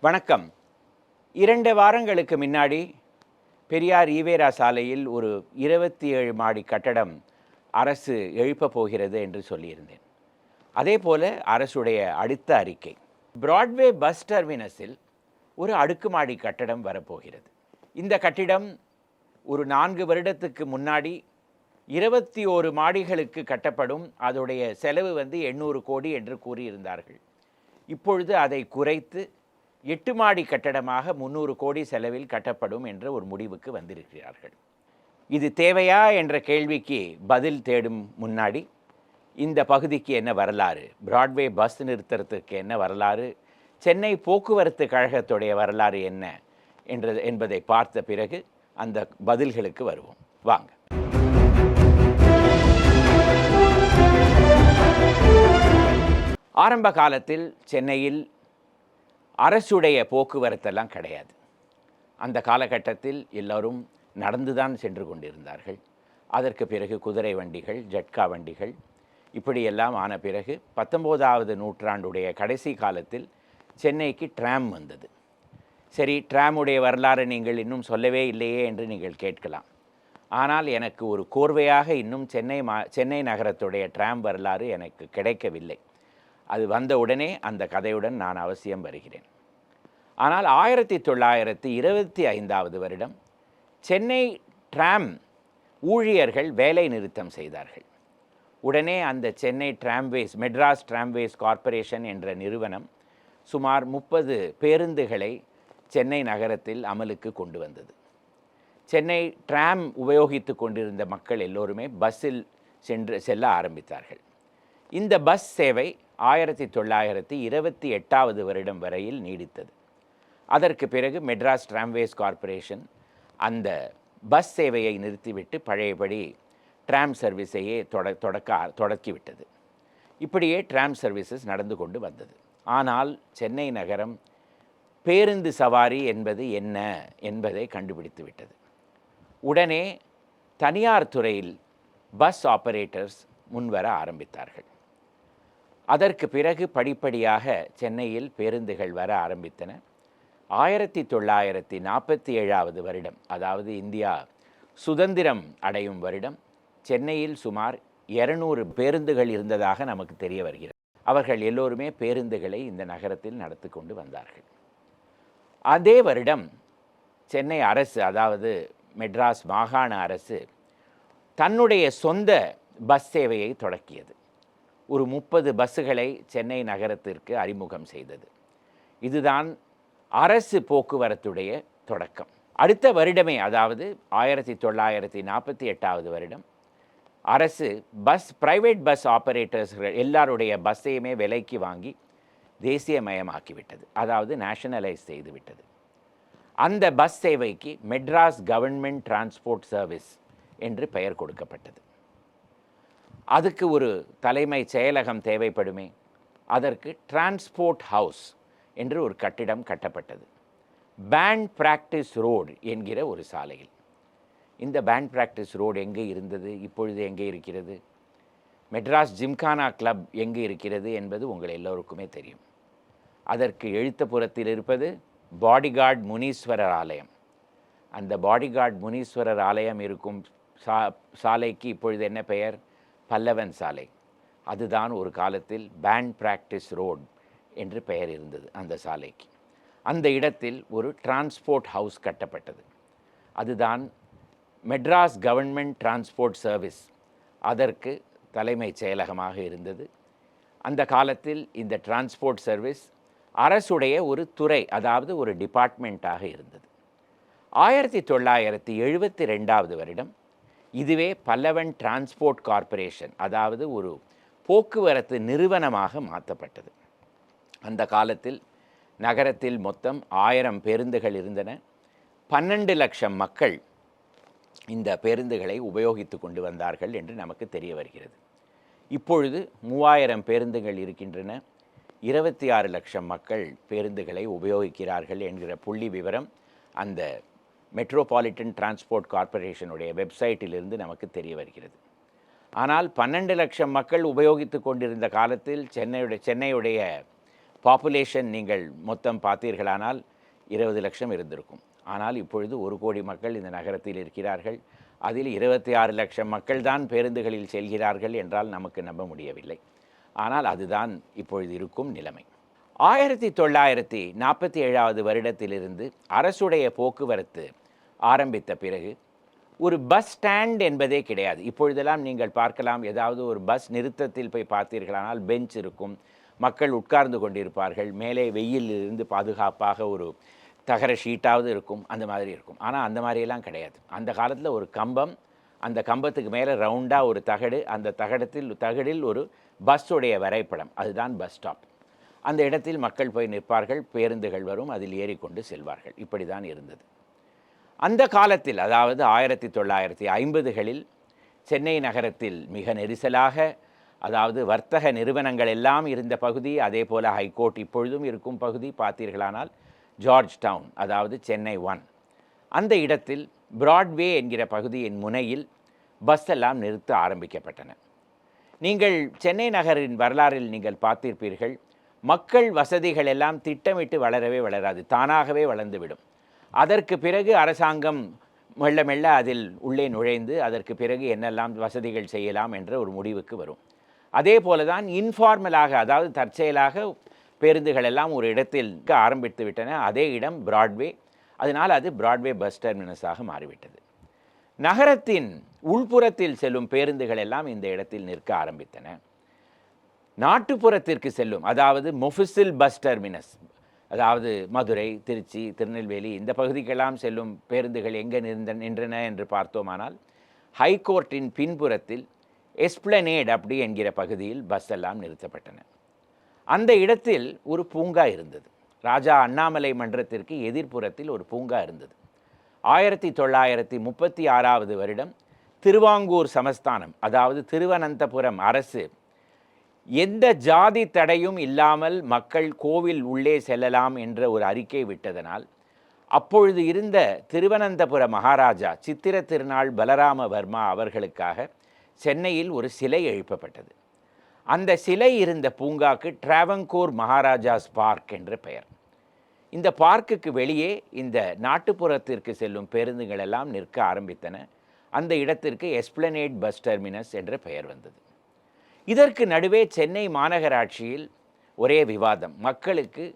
வணக்கம். இரண்டு வாரங்களுக்கு முன்னாடி பெரியார் ஈவேரா சாலையில் ஒரு இருபத்தி ஏழு மாடி கட்டடம் அரசு எழுப்பப் போகிறது என்று சொல்லியிருந்தேன். அதே போல அரசுடைய அடுத்த அறிக்கை. பிராட்வே பஸ் டெர்மினஸில் ஒரு அடுக்குமாடி கட்டடம் வரப்போகிறது. இந்த கட்டிடம் ஒரு நான்கு வருடத்துக்கு முன்னாடி இருபத்தி ஓரு மாடிகளுக்கு கட்டப்படும். அதோடைய செலவு வந்து எண்ணூறு கோடி என்று கூறியிருந்தார்கள். இப்பொழுது அதை குறைத்து எட்டு மாடி கட்டடமாக முந்நூறு கோடி செலவில் கட்டப்படும் என்ற ஒரு முடிவுக்கு வந்திருக்கிறார்கள். இது தேவையா என்ற கேள்விக்கு பதில் தேடும் முன்னாடி இந்த பகுதிக்கு என்ன வரலாறு? பிராட்வே பஸ் நிறுத்தத்திற்கு என்ன வரலாறு? சென்னை போக்குவரத்து கழகத்துடைய வரலாறு என்ன? என்றது என்பதை பார்த்த பிறகு அந்த பதில்களுக்கு வருவோம். வாங்க. ஆரம்ப காலத்தில் சென்னையில் அரசுடைய போக்குவரத்தெல்லாம் கிடையாது. அந்த காலகட்டத்தில் எல்லோரும் நடந்துதான் சென்று கொண்டிருந்தார்கள். அதற்கு பிறகு குதிரை வண்டிகள் ஜட்கா வண்டிகள் இப்படியெல்லாம் ஆன பிறகு பத்தொம்போதாவது நூற்றாண்டுடைய கடைசி காலத்தில் சென்னைக்கு ட்ராம் வந்தது. சரி ட்ராமுடைய வரலாறு நீங்கள் இன்னும் சொல்லவே இல்லையே என்று நீங்கள் கேட்கலாம். ஆனால் எனக்கு ஒரு கோர்வையாக இன்னும் சென்னை மா சென்னை நகரத்துடைய ட்ராம் வரலாறு எனக்கு கிடைக்கவில்லை. அது வந்த உடனே அந்த கதையுடன் நான் அவசியம் வருகிறேன். ஆனால் ஆயிரத்தி தொள்ளாயிரத்தி இருபத்தி ஐந்தாவது வருடம் சென்னை ட்ராம் ஊழியர்கள் வேலை நிறுத்தம் செய்தார்கள். உடனே அந்த Chennai tramways Madras tramways corporation என்ற நிறுவனம் சுமார் முப்பது பேருந்துகளை சென்னை நகரத்தில் அமலுக்கு கொண்டு வந்தது. சென்னை ட்ராம் உபயோகித்து கொண்டிருந்த மக்கள் எல்லோருமே பஸ்ஸில் சென்று செல்ல ஆரம்பித்தார்கள். இந்த பஸ் சேவை ஆயிரத்தி தொள்ளாயிரத்தி இருபத்தி எட்டாவது வருடம் வரையில் நீடித்தது. அதற்கு பிறகு மெட்ராஸ் ட்ராம்வேஸ் கார்ப்பரேஷன் அந்த பஸ் சேவையை நிறுத்திவிட்டு பழையபடி ட்ராம் சர்வீஸையே தொட தொடக்க தொடக்கிவிட்டது. இப்படியே ட்ராம் சர்வீசஸ் நடந்து கொண்டு வந்தது. ஆனால் சென்னை நகரம் பேருந்து சவாரி என்பது என்ன என்பதை கண்டுபிடித்து விட்டது. உடனே தனியார் துறையில் பஸ் ஆப்பரேட்டர்ஸ் முன்வர ஆரம்பித்தார்கள். அதற்கு பிறகு படிப்படியாக சென்னையில் பேருந்துகள் வர ஆரம்பித்தன. ஆயிரத்தி தொள்ளாயிரத்தி நாற்பத்தி ஏழாவது வருடம் அதாவது இந்தியா சுதந்திரம் அடையும் வருடம் சென்னையில் சுமார் இருநூறு பேருந்துகள் இருந்ததாக நமக்கு தெரிய வருகிறது. அவர்கள் எல்லோருமே பேருந்துகளை இந்த நகரத்தில் நடத்தி கொண்டு வந்தார்கள். அதே வருடம் சென்னை அரசு அதாவது மெட்ராஸ் மாகாண அரசு தன்னுடைய சொந்த பஸ் சேவையை தொடக்கியது. ஒரு முப்பது பஸ்ஸுகளை சென்னை நகரத்திற்கு அறிமுகம் செய்தது. இதுதான் அரசு போக்குவரத்துடைய தொடக்கம். அடுத்த வருடமே அதாவது ஆயிரத்தி தொள்ளாயிரத்தி நாற்பத்தி எட்டாவது வருடம் அரசு பஸ் பிரைவேட் பஸ் ஆப்ரேட்டர்ஸ்கள் எல்லாருடைய பஸ்ஸையுமே விலைக்கு வாங்கி தேசியமயமாக்கிவிட்டது. அதாவது நேஷனலைஸ் செய்துவிட்டது. அந்த பஸ் சேவைக்கு மெட்ராஸ் கவர்மெண்ட் டிரான்ஸ்போர்ட் சர்வீஸ் என்று பெயர் கொடுக்கப்பட்டது. அதுக்கு ஒரு தலைமை செயலகம் தேவைப்படுமே. அதற்கு டிரான்ஸ்போர்ட் ஹவுஸ் என்று ஒரு கட்டிடம் கட்டப்பட்டது. பேண்ட் பிராக்டிஸ் ரோடு என்கிற ஒரு சாலையில். இந்த பேண்ட் பிராக்டிஸ் ரோடு எங்கே இருந்தது? இப்பொழுது எங்கே இருக்கிறது? மெட்ராஸ் ஜிம்கானா கிளப் எங்கே இருக்கிறது என்பது உங்கள் எல்லோருக்குமே தெரியும். அதற்கு எழுத்தபுரத்தில் இருப்பது பாடிகார்ட் முனீஸ்வரர் ஆலயம் அந்த பாடிகார்ட் முனீஸ்வரர் ஆலயம் இருக்கும் சா சாலைக்கு இப்பொழுது என்ன பெயர்? பல்லவன் சாலை. அதுதான் ஒரு காலத்தில் பேண்ட் பிராக்டிஸ் ரோட் என்று பெயர் இருந்தது அந்த சாலைக்கு. அந்த இடத்தில் ஒரு டிரான்ஸ்போர்ட் ஹவுஸ் கட்டப்பட்டது. அதுதான் மெட்ராஸ் கவர்மெண்ட் டிரான்ஸ்போர்ட் சர்வீஸ் அதற்கு தலைமைச் செயலகமாக இருந்தது. அந்த காலத்தில் இந்த டிரான்ஸ்போர்ட் சர்வீஸ் அரசுடைய ஒரு துறை அதாவது ஒரு டிபார்ட்மெண்ட்டாக இருந்தது. ஆயிரத்தி தொள்ளாயிரத்தி எழுபத்தி ரெண்டாவது வருடம் இதுவே பல்லவன் டிரான்ஸ்போர்ட் கார்ப்பரேஷன் அதாவது ஒரு போக்குவரத்து நிறுவனமாக மாற்றப்பட்டது. அந்த காலத்தில் நகரத்தில் மொத்தம் ஆயிரம் பேருந்துகள் இருந்தன. பன்னெண்டு லட்சம் மக்கள் இந்த பேருந்துகளை உபயோகித்து கொண்டு வந்தார்கள் என்று நமக்கு தெரிய வருகிறது. இப்பொழுது மூவாயிரம் பேருந்துகள் இருக்கின்றன. இருபத்தி ஆறு லட்சம் மக்கள் பேருந்துகளை உபயோகிக்கிறார்கள் என்கிற புள்ளி விவரம் அந்த மெட்ரோபாலிட்டன் டிரான்ஸ்போர்ட் கார்ப்பரேஷனுடைய வெப்சைட்டிலிருந்து நமக்கு தெரிய வருகிறது. ஆனால் பன்னெண்டு லட்சம் மக்கள் உபயோகித்து கொண்டிருந்த காலத்தில் சென்னையுடைய சென்னையுடைய பாப்புலேஷன் நீங்கள் மொத்தம் பார்த்தீர்களானால் இருபது லட்சம் இருந்திருக்கும். ஆனால் இப்பொழுது ஒரு கோடி மக்கள் இந்த நகரத்தில் இருக்கிறார்கள். அதில் இருபத்தி ஆறு லட்சம் மக்கள் தான் பேருந்துகளில் செல்கிறார்கள் என்றால் நமக்கு நம்ப முடியவில்லை. ஆனால் அதுதான் இப்பொழுது இருக்கும் நிலைமை. ஆயிரத்தி தொள்ளாயிரத்தி நாற்பத்தி ஏழாவது வருடத்திலிருந்து அரசுடைய போக்குவரத்து ஆரம்பித்த பிறகு ஒரு பஸ் ஸ்டாண்ட் என்பதே கிடையாது. இப்பொழுதெல்லாம் நீங்கள் பார்க்கலாம் ஏதாவது ஒரு பஸ் நிறுத்தத்தில் போய் பார்த்தீர்களானால் பெஞ்ச் இருக்கும். மக்கள் உட்கார்ந்து கொண்டிருப்பார்கள். மேலே வெயில் இருந்து பாதுகாப்பாக ஒரு தகர ஷீட்டாவது இருக்கும். அந்த மாதிரி இருக்கும். ஆனால் அந்த மாதிரியெல்லாம் கிடையாது. அந்த காலத்தில் ஒரு கம்பம் அந்த கம்பத்துக்கு மேலே ரவுண்டாக ஒரு தகடு அந்த தகடத்தில் தகடில் ஒரு பஸ்ஸுடைய வரைபடம். அதுதான் பஸ் ஸ்டாப் அந்த இடத்தில் மக்கள் போய் நிற்பார்கள் பேருந்துகள் வரும் அதில் ஏறிக்கொண்டு செல்வார்கள். இப்படி தான் இருந்தது. அந்த காலத்தில் அதாவது ஆயிரத்தி தொள்ளாயிரத்தி ஐம்பதுகளில் சென்னை நகரத்தில் மிக நெரிசலாக அதாவது வர்த்தக நிறுவனங்கள் எல்லாம் இருந்த பகுதி அதே போல் ஹைகோர்ட் இப்பொழுதும் இருக்கும் பகுதி பார்த்தீர்களானால் ஜார்ஜ் டவுன் அதாவது சென்னை ஒன். அந்த இடத்தில் பிராட்வே என்கிற பகுதியின் முனையில் பஸ் எல்லாம் நிறுத்த ஆரம்பிக்கப்பட்டன. நீங்கள் சென்னை நகரின் வரலாறில் நீங்கள் பார்த்திருப்பீர்கள் மக்கள் வசதிகள் எல்லாம் திட்டமிட்டு வளரவே வளராது தானாகவே வளர்ந்துவிடும். அதற்கு பிறகு அரசாங்கம் மெல்ல மெல்ல அதில் உள்ளே நுழைந்து அதற்கு பிறகு என்னெல்லாம் வசதிகள் செய்யலாம் என்ற ஒரு முடிவுக்கு வரும். அதே போல தான் இன்ஃபார்மலாக அதாவது தற்செயலாக பேருந்துகள் எல்லாம் ஒரு இடத்தில் ஆரம்பித்து விட்டன. அதே இடம் பிராட்வே அதனால் அது பிராட்வே பஸ் டெர்மினஸாக மாறிவிட்டது. நகரத்தின் உள்புறத்தில் செல்லும் பேருந்துகள் எல்லாம் இந்த இடத்தில் நிற்க ஆரம்பித்தன. நாட்டுப்புறத்திற்கு செல்லும் அதாவது மொஃபிசில் பஸ் டெர்மினஸ் அதாவது மதுரை திருச்சி திருநெல்வேலி இந்த பகுதிக்கெல்லாம் செல்லும் பேருந்துகள் எங்கே நிறந்த நின்றன என்று பார்த்தோமானால் ஹைகோர்ட்டின் பின்புறத்தில் எஸ்பிளனேட் அப்படி என்கிற பகுதியில் பஸ் எல்லாம் நிறுத்தப்பட்டன. அந்த இடத்தில் ஒரு பூங்கா இருந்தது. ராஜா அண்ணாமலை மன்றத்திற்கு எதிர்ப்புறத்தில் ஒரு பூங்கா இருந்தது. ஆயிரத்தி தொள்ளாயிரத்தி முப்பத்தி ஆறாவது வருடம் திருவாங்கூர் சமஸ்தானம் அதாவது திருவனந்தபுரம் அரசு எந்த ஜாதி தடையும் இல்லாமல் மக்கள் கோவில் உள்ளே செல்லலாம் என்ற ஒரு அறிக்கை விட்டதனால் அப்பொழுது இருந்த திருவனந்தபுர மகாராஜா சித்திர திருநாள் பலராம வர்மா அவர்களுக்காக சென்னையில் ஒரு சிலை எழுப்பப்பட்டது. அந்த சிலை இருந்த பூங்காக்கு டிராவங்கோர் மகாராஜாஸ் பார்க் என்ற பெயர். இந்த பார்க்குக்கு வெளியே இந்த நாட்டுப்புறத்திற்கு செல்லும் பேருந்துகள் எல்லாம் நிற்க ஆரம்பித்தன. அந்த இடத்திற்கு எஸ்பிளனேட் பஸ் டெர்மினஸ் என்ற பெயர் வந்தது. இதற்கு நடுவே சென்னை மாநகராட்சியில் ஒரே விவாதம். மக்களுக்கு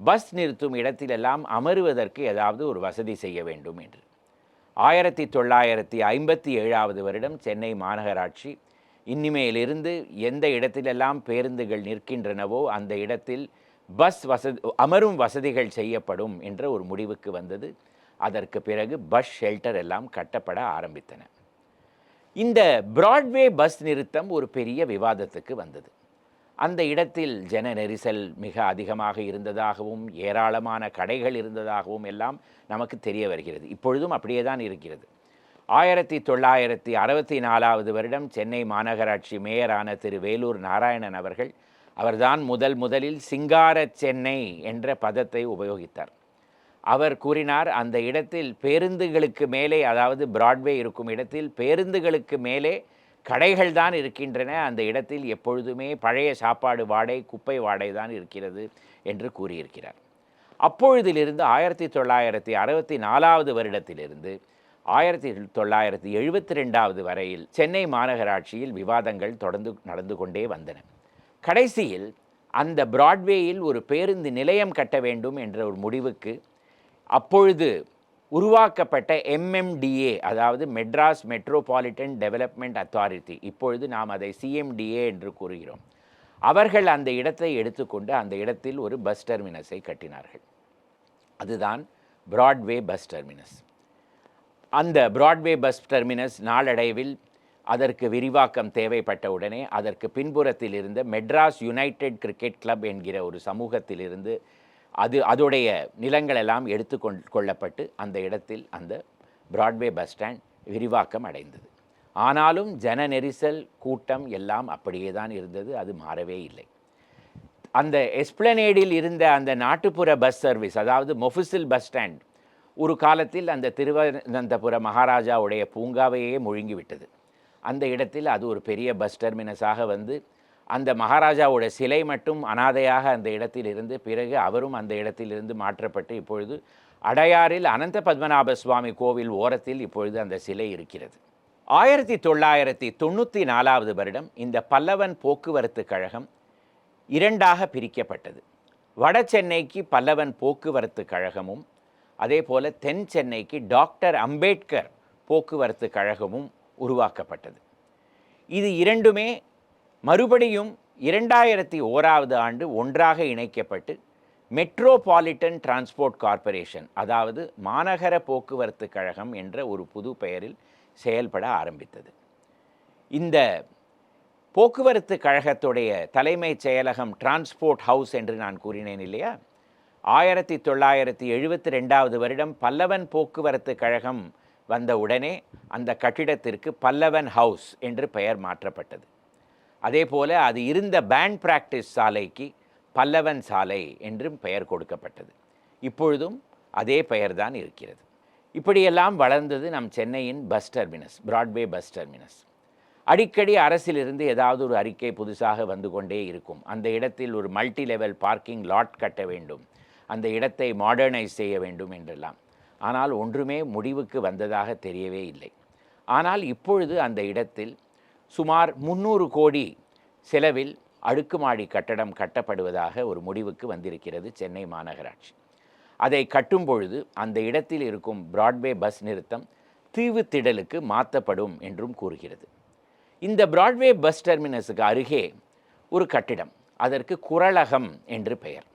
பஸ் நிறுத்தும் இடத்திலெல்லாம் அமருவதற்கு ஏதாவது ஒரு வசதி செய்ய வேண்டும் என்று. ஆயிரத்தி தொள்ளாயிரத்தி ஐம்பத்தி ஏழாவது வருடம் சென்னை மாநகராட்சி இனிமேலிருந்து எந்த இடத்திலெல்லாம் பேருந்துகள் நிற்கின்றனவோ அந்த இடத்தில் பஸ் வசதி அமரும் வசதிகள் செய்யப்படும் என்ற ஒரு முடிவுக்கு வந்தது. அதற்கு பிறகு பஸ் ஷெல்டர் எல்லாம் கட்டப்பட ஆரம்பித்தன. இந்த பிராட்வே பஸ் நிறுத்தம் ஒரு பெரிய விவாதத்துக்கு வந்தது. அந்த இடத்தில் ஜன நெரிசல் மிக அதிகமாக இருந்ததாகவும் ஏராளமான கடைகள் இருந்ததாகவும் எல்லாம் நமக்கு தெரிய வருகிறது. இப்பொழுதும் அப்படியே தான் இருக்கிறது. ஆயிரத்தி தொள்ளாயிரத்தி அறுபத்தி நாலாவது வருடம் சென்னை மாநகராட்சி மேயரான திரு. வேலூர் நாராயணன் அவர்கள் அவர்தான் முதல் முதலில் சிங்கார சென்னை என்ற பதத்தை உபயோகித்தார். அவர் கூறினார் அந்த இடத்தில் பேருந்துகளுக்கு மேலே அதாவது பிராட்வே இருக்கும் இடத்தில் பேருந்துகளுக்கு மேலே கடைகள் தான் இருக்கின்றன. அந்த இடத்தில் எப்பொழுதுமே பழைய சாப்பாடு வாடை குப்பை வாடை தான் இருக்கிறது என்று கூறியிருக்கிறார். அப்பொழுதிலிருந்து ஆயிரத்தி தொள்ளாயிரத்தி அறுபத்தி நாலாவது வருடத்திலிருந்து ஆயிரத்தி தொள்ளாயிரத்தி எழுபத்தி ரெண்டாவது வரையில் சென்னை மாநகராட்சியில் விவாதங்கள் தொடர்ந்து நடந்து கொண்டே வந்தன. கடைசியில் அந்த பிராட்வேயில் ஒரு பேருந்து நிலையம் கட்ட வேண்டும் என்ற ஒரு முடிவுக்கு அப்பொழுது உருவாக்கப்பட்ட எம்எம்டிஏ அதாவது மெட்ராஸ் மெட்ரோபாலிட்டன் டெவலப்மெண்ட் அத்தாரிட்டி இப்பொழுது நாம் அதை சிஎம்டிஏ என்று கூறுகிறோம். அவர்கள் அந்த இடத்தை எடுத்துக்கொண்டு அந்த இடத்தில் ஒரு பஸ் டெர்மினஸை கட்டினார்கள். அதுதான் பிராட்வே பஸ் டெர்மினஸ் அந்த பிராட்வே பஸ் டெர்மினஸ் நாளடைவில் அதற்கு விரிவாக்கம் தேவைப்பட்ட உடனே அதற்கு பின்புறத்தில் இருந்த மெட்ராஸ் யுனைடெட் கிரிக்கெட் கிளப் என்கிற ஒரு சமூகத்திலிருந்து அது அதோடைய நிலங்கள் எல்லாம் எடுத்து கொள்ளப்பட்டு அந்த இடத்தில் அந்த பிராட்வே பஸ் ஸ்டாண்ட் விரிவாக்கம் அடைந்தது. ஆனாலும் ஜன நெரிசல் கூட்டம் எல்லாம் அப்படியே தான் இருந்தது அது மாறவே இல்லை. அந்த எஸ்பிளனேடில் இருந்த அந்த நாட்டுப்புற பஸ் சர்வீஸ் அதாவது மொஃபிசில் பஸ் ஸ்டாண்ட் ஒரு காலத்தில் அந்த திருவனந்தபுர மகாராஜாவுடைய பூங்காவையே முழுங்கிவிட்டது. அந்த இடத்தில் அது ஒரு பெரிய பஸ் டெர்மினஸாக வந்து அந்த மகாராஜாவோட சிலை மட்டும் அனாதையாக அந்த இடத்தில் இருந்து பிறகு அவரும் அந்த இடத்திலிருந்து மாற்றப்பட்டு இப்பொழுது அடையாறில் அனந்த பத்மநாப சுவாமி கோவில் ஓரத்தில் இப்பொழுது அந்த சிலை இருக்கிறது. ஆயிரத்தி தொள்ளாயிரத்தி தொண்ணூற்றி நாலாவது வருடம் இந்த பல்லவன் போக்குவரத்து கழகம் இரண்டாக பிரிக்கப்பட்டது. வட சென்னைக்கு பல்லவன் போக்குவரத்து கழகமும் அதே போல் தென் சென்னைக்கு டாக்டர் அம்பேத்கர் போக்குவரத்து கழகமும் உருவாக்கப்பட்டது. இது இரண்டுமே மறுபடியும் இரண்டாயிரத்தி ஓராவது ஆண்டு ஒன்றாக இணைக்கப்பட்டு மெட்ரோபாலிட்டன் டிரான்ஸ்போர்ட் கார்ப்பரேஷன் அதாவது மாநகர போக்குவரத்து கழகம் என்ற ஒரு புது பெயரில் செயல்பட ஆரம்பித்தது. இந்த போக்குவரத்து கழகத்துடைய தலைமைச் செயலகம் டிரான்ஸ்போர்ட் ஹவுஸ் என்று நான் கூறினேன் இல்லையா? ஆயிரத்தி தொள்ளாயிரத்தி எழுபத்தி ரெண்டாவது வருடம் பல்லவன் போக்குவரத்து கழகம் வந்த உடனே அந்த கட்டிடத்திற்கு பல்லவன் ஹவுஸ் என்று பெயர் மாற்றப்பட்டது. அதே போல் அது இருந்த பேண்ட் பிராக்டிஸ் சாலைக்கு பல்லவன் சாலை என்றும் பெயர் கொடுக்கப்பட்டது. இப்பொழுதும் அதே பெயர்தான் இருக்கிறது. இப்படியெல்லாம் வளர்ந்தது நம் சென்னையின் bus terminus Broadway bus terminus அடிக்கடி அரசிலிருந்து ஏதாவது ஒரு அறிக்கை புதுசாக வந்து கொண்டே இருக்கும். அந்த இடத்தில் ஒரு மல்டி லெவல் பார்க்கிங் லாட் கட்ட வேண்டும். அந்த இடத்தை மாடர்னைஸ் செய்ய வேண்டும் என்றெல்லாம். ஆனால் ஒன்றுமே முடிவுக்கு வந்ததாக தெரியவே இல்லை. ஆனால் இப்பொழுது அந்த இடத்தில் சுமார் முந்நூறு கோடி செலவில் அடுக்குமாடி கட்டடம் கட்டப்படுவதாக ஒரு முடிவுக்கு வந்திருக்கிறது சென்னை மாநகராட்சி. அதை கட்டும் பொழுது அந்த இடத்தில் இருக்கும் பிராட்வே பஸ் நிறுத்தம் தீவுத்திடலுக்கு மாற்றப்படும் என்றும் கூறுகிறது. இந்த பிராட்வே பஸ் டெர்மினஸுக்கு அருகே ஒரு கட்டிடம் அதற்கு குரலகம் என்று பெயர்.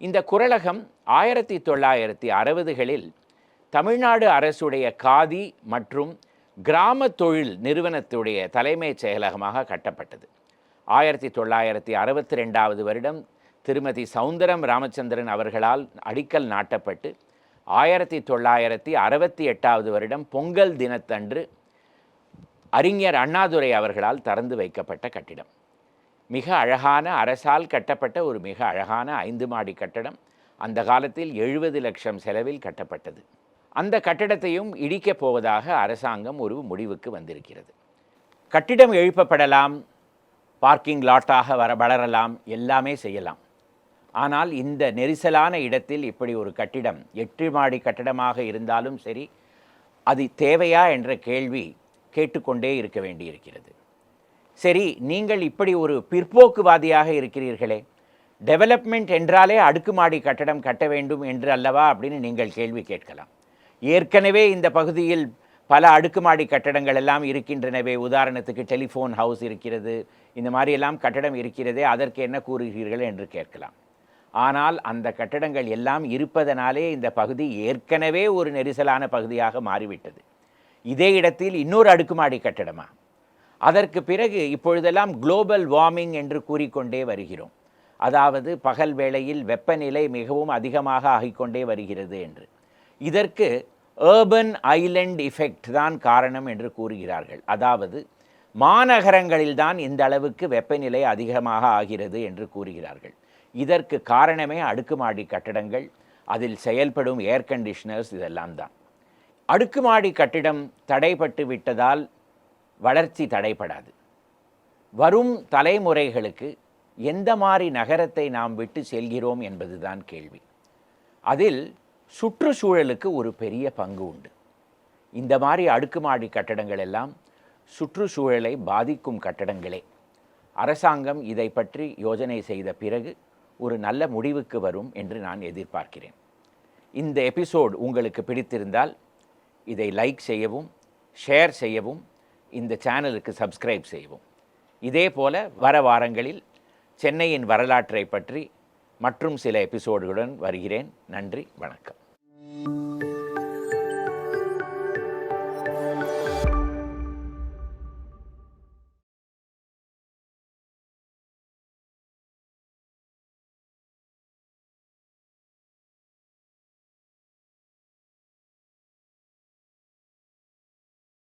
இந்த குரலகம் ஆயிரத்தி தொள்ளாயிரத்தி அறுபதுகளில் தமிழ்நாடு அரசுடைய காதி மற்றும் கிராம தொழில் நிறுவனத்துடைய தலைமைச் செயலகமாக கட்டப்பட்டது. ஆயிரத்தி தொள்ளாயிரத்தி அறுபத்தி ரெண்டாவது வருடம் திருமதி சவுந்தரம் ராமச்சந்திரன் அவர்களால் அடிக்கல் நாட்டப்பட்டு ஆயிரத்தி தொள்ளாயிரத்தி அறுபத்தி எட்டாவது வருடம் பொங்கல் தினத்தன்று அறிஞர் அண்ணாதுரை அவர்களால் திறந்து வைக்கப்பட்ட கட்டிடம். மிக அழகான அரசால் கட்டப்பட்ட ஒரு மிக அழகான ஐந்து மாடி கட்டடம். அந்த காலத்தில் எழுபது லட்சம் செலவில் கட்டப்பட்டது. அந்த கட்டடத்தையும் இடிக்கப் போவதாக அரசாங்கம் ஒரு முடிவுக்கு வந்திருக்கிறது. கட்டிடம் எழுப்பப்படலாம் பார்க்கிங் லாட்டாக வர வளரலாம் எல்லாமே செய்யலாம். ஆனால் இந்த நெரிசலான இடத்தில் இப்படி ஒரு கட்டிடம் எட்டு மாடி கட்டடமாக இருந்தாலும் சரி அது தேவையா என்ற கேள்வி கேட்டுக்கொண்டே இருக்க வேண்டியிருக்கிறது. சரி நீங்கள் இப்படி ஒரு பிற்போக்குவாதியாக இருக்கிறீர்களே டெவலப்மெண்ட் என்றாலே அடுக்குமாடி கட்டடம் கட்ட வேண்டும் என்று அல்லவா அப்படின்னு நீங்கள் கேள்வி கேட்கலாம். ஏற்கனவே இந்த பகுதியில் பல அடுக்குமாடி கட்டடங்கள் எல்லாம் இருக்கின்றனவே. உதாரணத்துக்கு டெலிஃபோன் ஹவுஸ் இருக்கிறது. இந்த மாதிரியெல்லாம் கட்டடம் இருக்கிறதே அதற்கு என்ன கூறுகிறீர்கள் என்று கேட்கலாம். ஆனால் அந்த கட்டடங்கள் எல்லாம் இருப்பதனாலே இந்த பகுதி ஏற்கனவே ஒரு நெரிசலான பகுதியாக மாறிவிட்டது. இதே இடத்தில் இன்னொரு அடுக்குமாடி கட்டடமா? அதற்கு பிறகு இப்பொழுதெல்லாம் குளோபல் வார்மிங் என்று கூறிக்கொண்டே வருகிறோம். அதாவது பகல் வேளையில் வெப்பநிலை மிகவும் அதிகமாக ஆகிக்கொண்டே வருகிறது என்று. இதற்கு ஏர்பன் ஐலண்ட் இஃபெக்ட் தான் காரணம் என்று கூறுகிறார்கள். அதாவது மாநகரங்களில்தான் இந்த அளவுக்கு வெப்பநிலை அதிகமாக ஆகிறது என்று கூறுகிறார்கள். இதற்கு காரணமே அடுக்குமாடி கட்டடங்கள் அதில் செயல்படும் ஏர் கண்டிஷனர்ஸ் இதெல்லாம் தான் அடுக்குமாடி கட்டிடம் தடைப்பட்டு விட்டதால் வளர்ச்சி தடைப்படாது வரும் தலைமுறைகளுக்கு எந்த மாதிரி நகரத்தை நாம் விட்டு செல்கிறோம் என்பதுதான் கேள்வி. அதில் சுற்றுச்சூழலுக்கு ஒரு பெரிய பங்கு உண்டு. இந்த மாதிரி அடுக்குமாடி கட்டடங்கள் எல்லாம் சுற்றுச்சூழலை பாதிக்கும் கட்டடங்களே. அரசாங்கம் இதை பற்றி யோஜனை செய்த பிறகு ஒரு நல்ல முடிவுக்கு வரும் என்று நான் எதிர்பார்க்கிறேன். இந்த எபிசோட் உங்களுக்கு பிடித்திருந்தால் இதை லைக் செய்யவும் ஷேர் செய்யவும் இந்த சேனலுக்கு சப்ஸ்கிரைப் செய்யவும். இதே போல வர வாரங்களில் சென்னையின் வரலாற்றை பற்றி மற்றும் சில எபிசோடுகளுடன் வருகிறேன். நன்றி வணக்கம்.